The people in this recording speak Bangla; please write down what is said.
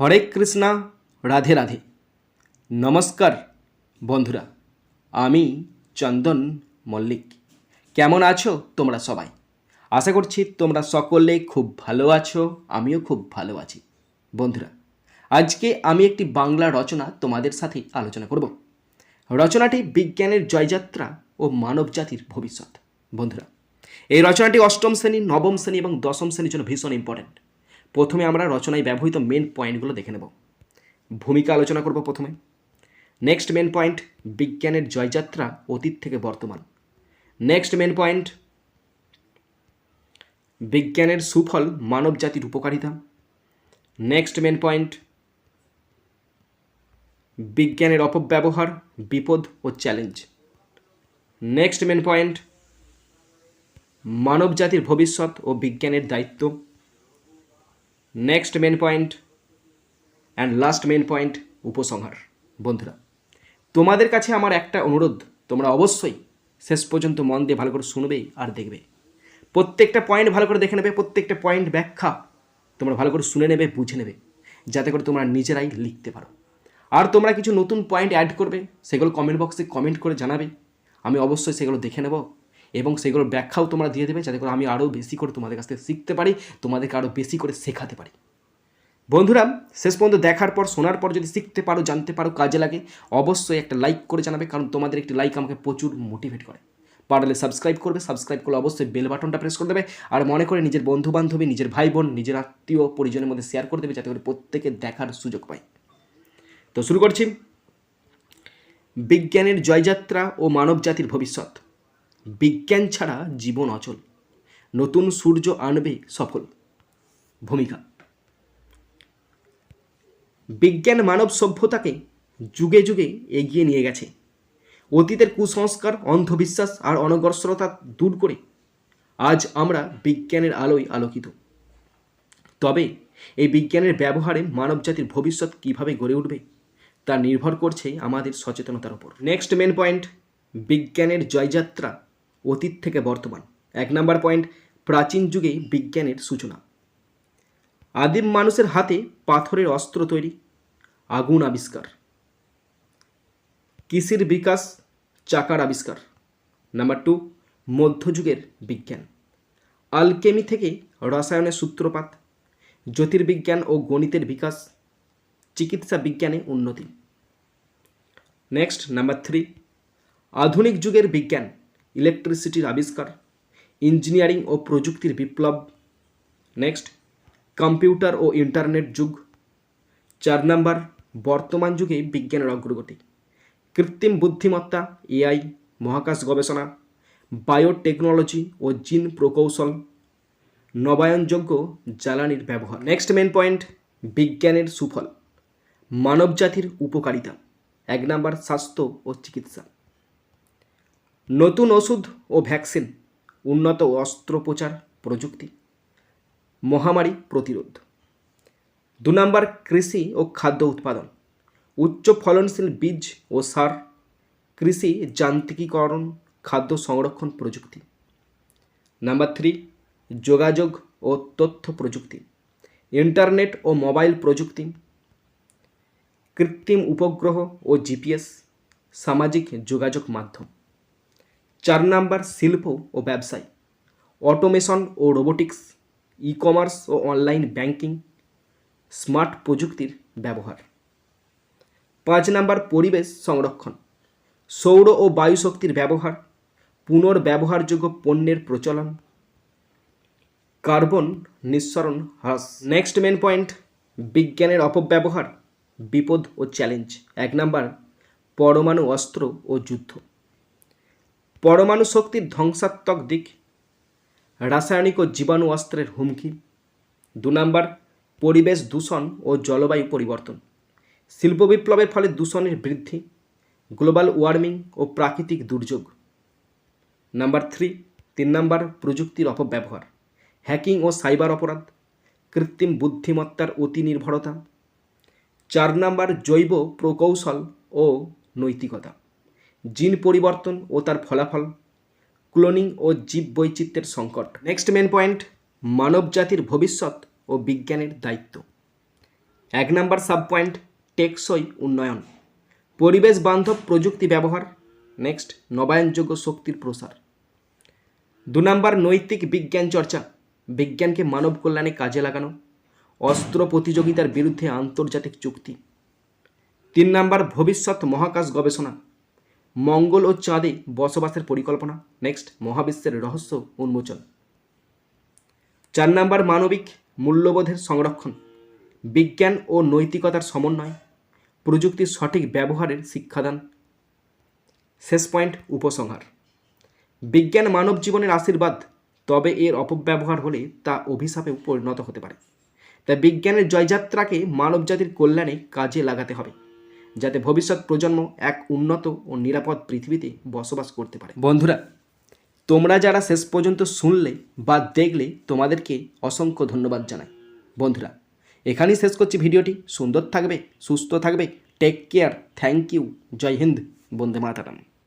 হরে কৃষ্ণা, রাধে রাধে। নমস্কার বন্ধুরা, আমি চন্দন মল্লিক। কেমন আছো তোমরা সবাই? আশা করছি তোমরা সকলে খুব ভালো আছো, আমিও খুব ভালো আছি। বন্ধুরা, আজকে আমি একটি বাংলা রচনা তোমাদের সাথে আলোচনা করব। রচনাটি বিজ্ঞানের জয়যাত্রা ও মানবজাতির ভবিষ্যৎ। বন্ধুরা, এই রচনাটি অষ্টম শ্রেণি, নবম শ্রেণি এবং দশম শ্রেণির জন্য ভীষণ ইম্পর্ট্যান্ট প্রথমে আমরা রচনায় ব্যবহৃত মেন পয়েন্টগুলো দেখে নেব। ভূমিকা আলোচনা করব প্রথমে। নেক্সট মেন পয়েন্ট বিজ্ঞানের জয়যাত্রা অতীত থেকে বর্তমান। নেক্সট মেন পয়েন্ট বিজ্ঞানের সুফল মানব জাতির উপকারিতা। নেক্সট মেন পয়েন্ট বিজ্ঞানের অপব্যবহার, বিপদ ও চ্যালেঞ্জ নেক্সট মেন পয়েন্ট মানব জাতির ভবিষ্যৎ ও বিজ্ঞানের দায়িত্ব। Next main point and last main point উপসংহার। বন্ধুরা, তোমাদের কাছে আমার একটা অনুরোধ, তোমরা অবশ্যই শেষ পর্যন্ত মন দিয়ে ভালো করে শুনবে আর দেখবে। প্রত্যেকটা পয়েন্ট ভালো করে দেখে নেবে, প্রত্যেকটা পয়েন্ট ব্যাখ্যা তোমরা ভালো করে শুনে নেবে, বুঝে নেবে, যাতে করে তোমরা নিজেরাই লিখতে পারো। আর তোমরা কিছু নতুন পয়েন্ট অ্যাড করবে, সেগুলো কমেন্ট বক্সে কমেন্ট করে জানাবে, আমি অবশ্যই সেগুলো দেখে নেব। এবং সেগুলোর ব্যাখ্যাও তোমরা দিয়ে দেবে যাতে করে আমি আরও বেশি করে তোমাদের কাছ থেকে শিখতে পারি, তোমাদেরকে আরও বেশি করে শেখাতে পারি। বন্ধুরা, শেষ পর্যন্ত দেখার পর, শোনার পর যদি শিখতে পারো, জানতে পারো, কাজে লাগে, অবশ্যই একটা লাইক করে জানাবে, কারণ তোমাদের একটি লাইক আমাকে প্রচুর মোটিভেট করে। পারলে সাবস্ক্রাইব করবে সাবস্ক্রাইব করলে অবশ্যই বেল বাটনটা প্রেস করে দেবে, আর মনে করে নিজের বন্ধু বান্ধবী নিজের ভাই বোন নিজের আত্মীয় পরিজনের মধ্যে শেয়ার করে দেবে, যাতে করে প্রত্যেকে দেখার সুযোগ পায়। তো শুরু করছি। বিজ্ঞানের জয়যাত্রা ও মানব জাতির ভবিষ্যৎ। বিজ্ঞান ছাড়া জীবন অচল। নতুন সূর্য আনবে সফল। ভূমিকা। বিজ্ঞান মানব সভ্যতাকে যুগে যুগে এগিয়ে নিয়ে গেছে। অতীতের কুসংস্কার, অন্ধবিশ্বাস আর অনগ্রসরতা দূর করে আজ আমরা বিজ্ঞানের আলোয় আলোকিত। তবে এই বিজ্ঞানের ব্যবহারে মানবজাতির ভবিষ্যৎ কীভাবে গড়ে উঠবে, তা নির্ভর করছে আমাদের সচেতনতার উপর। নেক্সট মেন পয়েন্ট বিজ্ঞানের জয়যাত্রা। অতীত থেকে বর্তমান। এক নাম্বার পয়েন্ট, প্রাচীন যুগে বিজ্ঞানের সূচনা। আদিম মানুষের হাতে পাথরের অস্ত্র তৈরি, আগুন আবিষ্কার। কৃষির বিকাশ, চাকার আবিষ্কার। নাম্বার টু, মধ্যযুগের বিজ্ঞান। আলকেমি থেকে রসায়নের সূত্রপাত, জ্যোতির্বিজ্ঞান ও গণিতের বিকাশ, চিকিৎসা বিজ্ঞানে উন্নতি। নেক্সট, নাম্বার থ্রি, আধুনিক যুগের বিজ্ঞান। ইলেকট্রিসিটির আবিষ্কার, ইঞ্জিনিয়ারিং ও প্রযুক্তির বিপ্লব, নেক্সট, কম্পিউটার ও ইন্টারনেট যুগ, চার নাম্বার, বর্তমান যুগে বিজ্ঞানের অগ্রগতি, কৃত্রিম বুদ্ধিমত্তা, এআই, মহাকাশ গবেষণা, বায়োটেকনোলজি ও জিন প্রকৌশল, নবায়নযোগ্য জ্বালানির ব্যবহার। নেক্সট মেন পয়েন্ট, বিজ্ঞানের সুফল, মানবজাতির উপকারিতা, এক নাম্বার, স্বাস্থ্য ও চিকিৎসা। নতুন ওষুধ ও ভ্যাকসিন, উন্নত অস্ত্রোপচার প্রযুক্তি, মহামারী প্রতিরোধ। দু নম্বর কৃষি ও খাদ্য উৎপাদন, উচ্চ ফলনশীল বীজ ও সার, কৃষি যান্ত্রিকীকরণ, খাদ্য সংরক্ষণ প্রযুক্তি। নাম্বার থ্রি, যোগাযোগ ও তথ্য প্রযুক্তি, ইন্টারনেট ও মোবাইল প্রযুক্তি, কৃত্রিম উপগ্রহ ও জিপিএস, সামাজিক যোগাযোগ মাধ্যম। চার নাম্বার শিল্প ও ব্যবসায়। অটোমেশন ও রোবোটিক্স ই কমার্স ও অনলাইন ব্যাংকিং, স্মার্ট প্রযুক্তির ব্যবহার। পাঁচ নাম্বার পরিবেশ সংরক্ষণ, সৌর ও বায়ু শক্তির ব্যবহার, পুনর্ব্যবহারযোগ্য পণ্যের প্রচলন, কার্বন নিঃসরণ হ্রাস। নেক্সট মেন পয়েন্ট, বিজ্ঞানের অপব্যবহার, বিপদ ও চ্যালেঞ্জ। এক নাম্বার, পরমাণু অস্ত্র ও যুদ্ধ। পরমাণু শক্তির ধ্বংসাত্মক দিক, রাসায়নিক ও জীবাণু অস্ত্রের হুমকি, দু নম্বর, পরিবেশ দূষণ ও জলবায়ু পরিবর্তন। শিল্প বিপ্লবের ফলে দূষণের বৃদ্ধি, গ্লোবাল ওয়ার্মিং ও প্রাকৃতিক দুর্যোগ। নাম্বার থ্রি, তিন নাম্বার, প্রযুক্তির অপব্যবহার, হ্যাকিং ও সাইবার অপরাধ, কৃত্রিম বুদ্ধিমত্তার অতি নির্ভরতা। চার নাম্বার, জৈব প্রকৌশল ও নৈতিকতা। জিন পরিবর্তন ও তার ফলাফল, ক্লোনিং ও জীব বৈচিত্র্যের সংকট। নেক্সট মেন পয়েন্ট মানব জাতির ভবিষ্যৎ ও বিজ্ঞানের দায়িত্ব। এক নাম্বার সাব পয়েন্ট টেকসই উন্নয়ন। পরিবেশ বান্ধব প্রযুক্তি ব্যবহার নেক্সট নবায়নযোগ্য শক্তির প্রসার। দু নাম্বার নৈতিক বিজ্ঞান চর্চা, বিজ্ঞানকে মানব কল্যাণে কাজে লাগানো, অস্ত্র প্রতিযোগিতার বিরুদ্ধে আন্তর্জাতিক চুক্তি। তিন নাম্বার ভবিষ্যৎ মহাকাশ গবেষণা মঙ্গল ও চাঁদে বসবাসের পরিকল্পনা। নেক্সট মহাবিশ্বের রহস্য উন্মোচন। চার নাম্বার, মানবিক মূল্যবোধের সংরক্ষণ। বিজ্ঞান ও নৈতিকতার সমন্বয়। প্রযুক্তির সঠিক ব্যবহারের শিক্ষাদান। শেষ পয়েন্ট, উপসংহার। বিজ্ঞান মানব জীবনের আশীর্বাদ, তবে এর অপব্যবহার হলে তা অভিশাপে পরিণত হতে পারে। তাই বিজ্ঞানের জয়যাত্রাকে মানবজাতির কল্যাণে কাজে লাগাতে হবে। যাতে ভবিষ্যৎ প্রজন্ম এক উন্নত ও নিরাপদ পৃথিবীতে বসবাস করতে পারে। বন্ধুরা, তোমরা যারা শেষ পর্যন্ত শুনলে বা দেখলে, তোমাদেরকে অসংখ্য ধন্যবাদ জানাই। বন্ধুরা, এখানেই শেষ করছি ভিডিওটি। সুন্দর থাকবে, সুস্থ থাকবে। টেক কেয়ার থ্যাংক ইউ জয় হিন্দ, বন্দে মাতারাম।